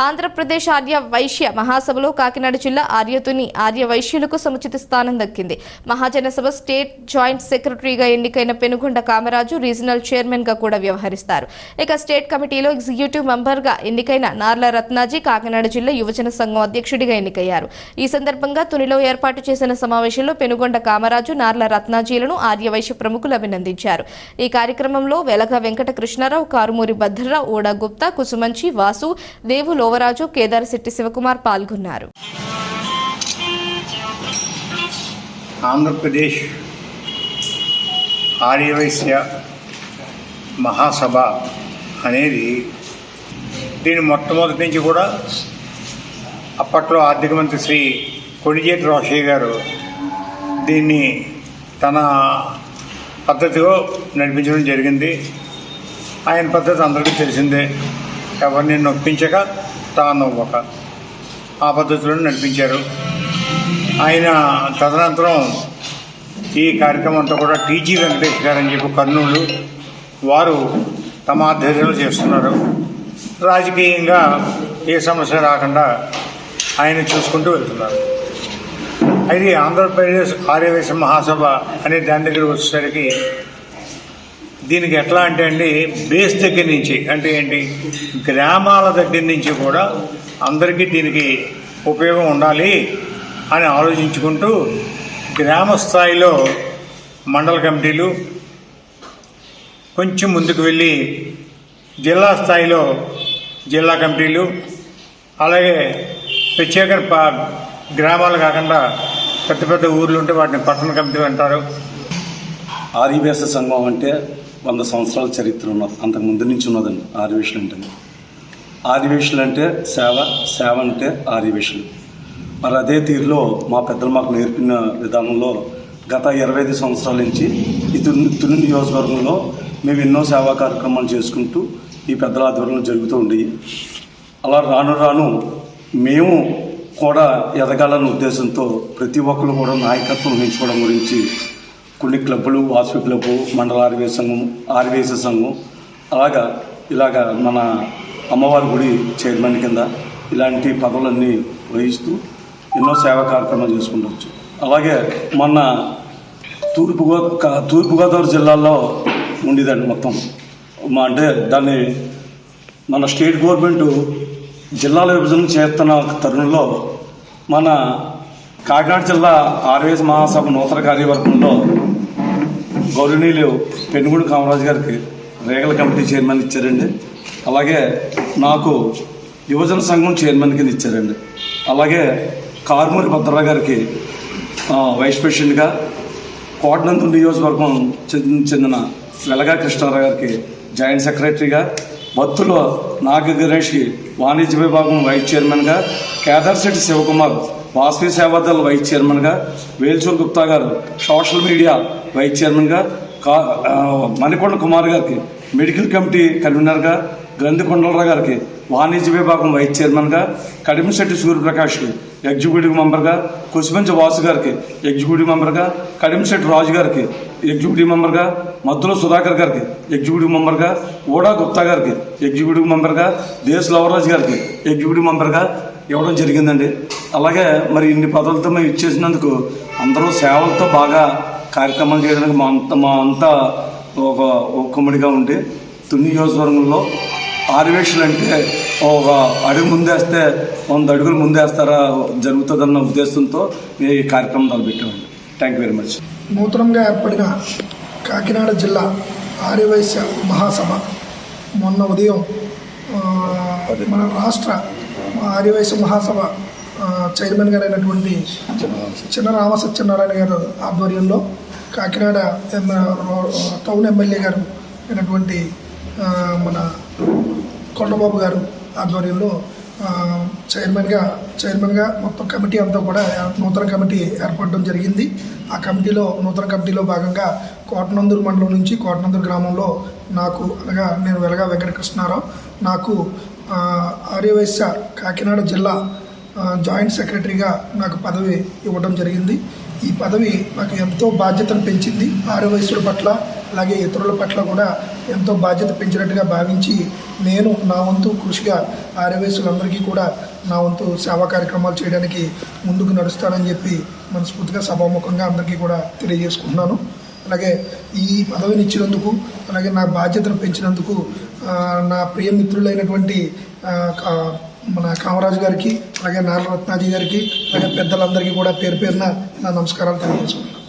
ఆంధ్రప్రదేశ్ ఆర్య వైశ్య మహాసభలో కాకినాడ జిల్లా ఆర్యతుని ఆర్య వైశ్యులకు సముచిత స్థానం దక్కింది. మహాజన సభ స్టేట్ జాయింట్ సెక్రటరీగా ఎన్నికైన పెనుగొండ కామరాజు రీజనల్ చైర్మన్గా కూడా వ్యవహరిస్తారు. ఇక స్టేట్ కమిటీలో ఎగ్జిక్యూటివ్ మెంబర్గా ఎన్నికైన నార్ల రత్నాజీ కాకినాడ జిల్లా యువజన సంఘం అధ్యక్షుడిగా ఎన్నికయ్యారు. ఈ సందర్భంగా తునిలో ఏర్పాటు చేసిన సమావేశంలో పెనుగొండ కామరాజు నార్ల రత్నాజీలను ఆర్యవైశ్య ప్రముఖులు అభినందించారు. ఈ కార్యక్రమంలో వెలగ వెంకట కృష్ణారావు కారుమూరి భద్రరావు ఓడా గుప్తా కుసుమంచి వాసు దేవులు లోవరాజు కేదారిశెట్టి శివకుమార్ పాల్గొన్నారు. ఆంధ్రప్రదేశ్ ఆర్యవైశ్య మహాసభ అనేది దీని మొట్టమొదటి నుంచి కూడా అప్పట్లో ఆర్థిక మంత్రి శ్రీ కొణిజేటి రోషయ్య గారు దీన్ని తన పద్ధతిలో నడిపించడం జరిగింది. ఆయన పద్ధతి అందరికీ తెలిసిందే. ఎవరిని నొప్పించక తాను ఒక ఆ పద్ధతిలో నడిపించారు. ఆయన తదనంతరం ఈ కార్యక్రమం అంతా కూడా టీజీ వెంకటేష్ గారు అని చెప్పి కర్నూలు వారు తమ ఆధ్వర్యంలో చేస్తున్నారు. రాజకీయంగా ఏ సమస్య రాకుండా ఆయన చూసుకుంటూ వెళ్తున్నారు. అయితే ఆంధ్రప్రదేశ్ ఆర్యవేశ మహాసభ అనే దాని దగ్గర వచ్చేసరికి దీనికి ఎట్లా అంటే అండి బేస్ దగ్గర నుంచి అంటే ఏంటి గ్రామాల దగ్గర నుంచి కూడా అందరికీ దీనికి ఉపయోగం ఉండాలి అని ఆలోచించుకుంటూ గ్రామ స్థాయిలో మండల కమిటీలు కొంచెం ముందుకు వెళ్ళి జిల్లా స్థాయిలో జిల్లా కమిటీలు అలాగే ప్రత్యేక గ్రామాలు కాకుండా పెద్ద పెద్ద ఊర్లు ఉంటే వాటిని పట్టణ కమిటీ అంటారు. ఆర్యవేశ సంఘం అంటే వంద సంవత్సరాల చరిత్ర ఉన్నది అంతకు ముందు నుంచి ఉన్నదండి ఆదివేషులు అంటే ఆదివేషులు అంటే సేవ సేవ అంటే ఆదివేషులు మరి అదే తీరులో మా పెద్దలు మాకు నేర్పిన విధానంలో గత ఇరవై ఐదు సంవత్సరాల నుంచి ఈ తుని తుని నియోజకవర్గంలో మేము ఎన్నో సేవా కార్యక్రమాలు చేసుకుంటూ ఈ పెద్దల ఆధ్వర్యంలో జరుగుతూ ఉండేవి అలా రాను రాను మేము కూడా ఎదగాలన్న ఉద్దేశంతో ప్రతి ఒక్కరు కూడా నాయకత్వం వహించుకోవడం గురించి కొన్ని క్లబ్బులు వాసు క్లబ్బు మండల ఆర్వేశ సంఘం ఆర్వేశ సంఘం అలాగా ఇలాగా మన అమ్మవారి గుడి చైర్మన్ కింద ఇలాంటి పదవులన్నీ వహిస్తూ ఎన్నో సేవా కార్యక్రమాలు చేసుకుంటవచ్చు అలాగే మొన్న తూర్పు గో తూర్పుగోదావరి జిల్లాలో ఉండేదండి మొత్తం. మా అంటే దాన్ని మన స్టేట్ గవర్నమెంట్ జిల్లాల విభజన చేస్తున్న తరుణంలో మన కాకినాడ జిల్లా ఆర్వేస్ మహాసభ నూతన కార్యవర్గంలో గౌరవనీయులు పెనుగుడు కామరాజు గారికి రేగల కమిటీ చైర్మన్ ఇచ్చారండి. అలాగే నాకు యువజన సంఘం చైర్మన్ కింద ఇచ్చారండి. అలాగే కారుమూరి భద్రరావు గారికి వైస్ ప్రెసిడెంట్గా కోటనందు నియోజకవర్గం చెందిన చెందిన వెలగా కృష్ణారావు గారికి జాయింట్ సెక్రటరీగా భక్తులు నాగ గణేష్కి వాణిజ్య విభాగం వైస్ చైర్మన్గా కేదార్శెట్టి శివకుమార్ వాసవి సేవాదల్ వైస్ చైర్మన్గా వేల్చూర్ గుప్తా గారు సోషల్ మీడియా వైస్ చైర్మన్గా కా మణికొండ కుమార్ గారికి మెడికల్ కమిటీ కన్వీనర్గా గ్రంథికొండలరావు గారికి వాణిజ్య విభాగం వైస్ చైర్మన్గా కడిమిశెట్టి సూర్యప్రకాష్కి ఎగ్జిక్యూటివ్ మెంబర్గా కుసిమంచి వాసు గారికి ఎగ్జిక్యూటివ్ మెంబర్గా కడిమిశెట్టి రాజు గారికి ఎగ్జిక్యూటివ్ మెంబర్గా మద్దుల సుధాకర్ గారికి ఎగ్జిక్యూటివ్ మెంబర్గా ఓడా గుప్తా గారికి ఎగ్జిక్యూటివ్ మెంబర్గా దేశ్ లవరాజ్ గారికి ఎగ్జిక్యూటివ్ మెంబర్గా ఇవ్వడం జరిగిందండి. అలాగే మరి ఇన్ని పదవులతో మేము ఇచ్చేసినందుకు అందరూ సేవలతో బాగా కార్యక్రమాలు చేయడానికి మా అంత మా అంతా ఒక ఉక్కుమ్మడిగా ఉండి తుని నియోజకవర్గంలో ఆరువేషులు అంటే ఒక అడుగు ముందేస్తే వంద అడుగులు ముందేస్తారా జరుగుతుందన్న ఉద్దేశంతో మేము ఈ కార్యక్రమం తలపెట్టామండి థ్యాంక్ యూ వెరీ మచ్ నూతనంగా ఏర్పడిన కాకినాడ జిల్లా ఆర్యవైశ్య మహాసభ మొన్న ఉదయం మన రాష్ట్ర ఆర్యవైశ్య మహాసభ చైర్మన్ గారు అయినటువంటి చిన్న రామ సత్యనారాయణ గారు ఆధ్వర్యంలో కాకినాడ ఎమ్- టౌన్ ఎమ్మెల్యే గారు అయినటువంటి మన కొండబాబు గారు ఆధ్వర్యంలో చైర్మన్గా చైర్మన్గా మొత్తం కమిటీ అంతా కూడా నూతన కమిటీ ఏర్పడడం జరిగింది. ఆ కమిటీలో నూతన కమిటీలో భాగంగా కోటనందూరు మండలం నుంచి కోటనందూరు గ్రామంలో నాకు అనగా నేను వెలగా వెంకటకృష్ణారావు నాకు ఆర్యవైశ్య కాకినాడ జిల్లా జాయింట్ సెక్రటరీగా నాకు పదవి ఇవ్వడం జరిగింది. ఈ పదవి నాకు ఎంతో బాధ్యతను పెంచింది. ఆర్యవైశ్యుల పట్ల అలాగే ఇతరుల పట్ల కూడా ఎంతో బాధ్యత పెంచినట్టుగా భావించి నేను నా వంతు కృషిగా ఆర్యవేసులందరికీ కూడా నా వంతు సేవా కార్యక్రమాలు చేయడానికి ముందుకు నడుస్తానని చెప్పి మనస్ఫూర్తిగా సభాముఖంగా అందరికీ కూడా తెలియజేసుకుంటున్నాను. అలాగే ఈ పదవిని ఇచ్చినందుకు అలాగే నా బాధ్యతను పెంచినందుకు నా ప్రియమిత్రులైనటువంటి కా- మన కామరాజు గారికి అలాగే నారరత్నాజీ గారికి అలాగే పెద్దలందరికీ కూడా పేరు పేరున నా నమస్కారాలు తెలియజేసుకుంటున్నాను.